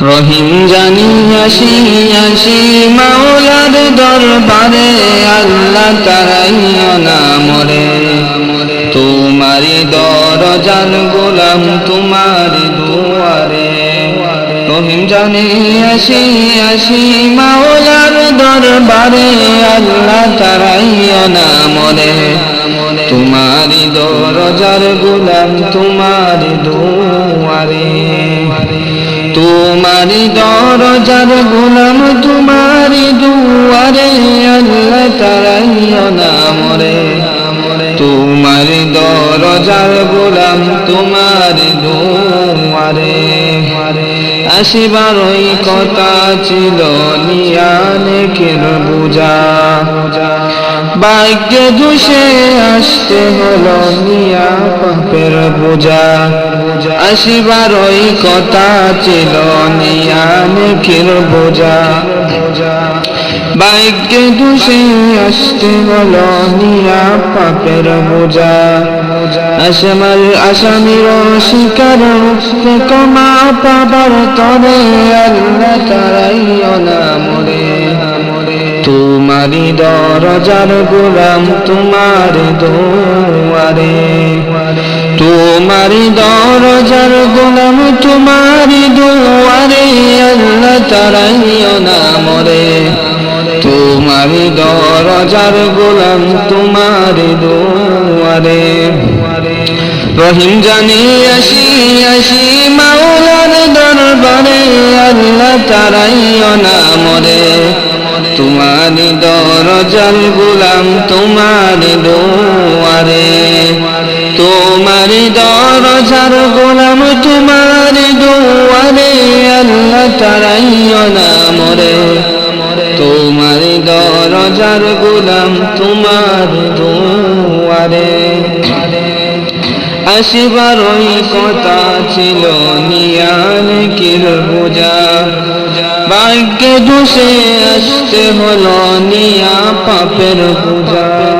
রহিম জানি আসি আসি মাওলার দরবারে, আল্লাহ তারাইও না মরে। তোমারি দরজান গোলাম তোমারি দুয়ারে। রহিম জানি আসি আসি মাওলার দরবারে, আল্লাহ তারাইও না মরে। তোমারি দরজার গোলাম তোমারি দুয়ারে। দরজার গোলাম তোমারি দুয়ারে, আল্লাহ তারাইও না মরে। তোমারি দরজার গোলাম তোমারি দুয়ারে। আসিবার ওই কথা ছিল নিয়ানে কেন বুঝা? ভাগ্যে দুষে আসতে হলো নিয়া পাপের বোঝা। আসিবার ওই কথা ছিল নিয়া নেখির বোঝা। ভাগ্যে দুষে আসতে হলো নিয়া পাপের বোঝা। আসামার আসামির শিকার কমা পাবার তরে আল্লাহ তারাইও না মরে। তোমারি দরজার গোলাম তোমার দোয়ারে। তোমারি দরজার গোলাম, তোমারি দোয়ারে আল্লাহ তারাইও না মরে। তোমারি দরজার গোলাম, তোমারি দোয়ারে। রহিম জানি আসি আসি মাওলার দরবারে, আল্লাহ তারাইও না মরে। তোমারি দরজাল গোলাম, তোমারি দোয়ারে। তোমারি দরজার গোলাম তোমারি দোয়ারে, আল্লাহ তারাইও না মরে। তোমারি দরজার গোলাম তোমার দোয়ারে। আসিবার ওই কথা ছিল নিয়ান কির বোঝা ভাগ্যে দোষে আসতে হলো নিয়া পাপের বোঝা।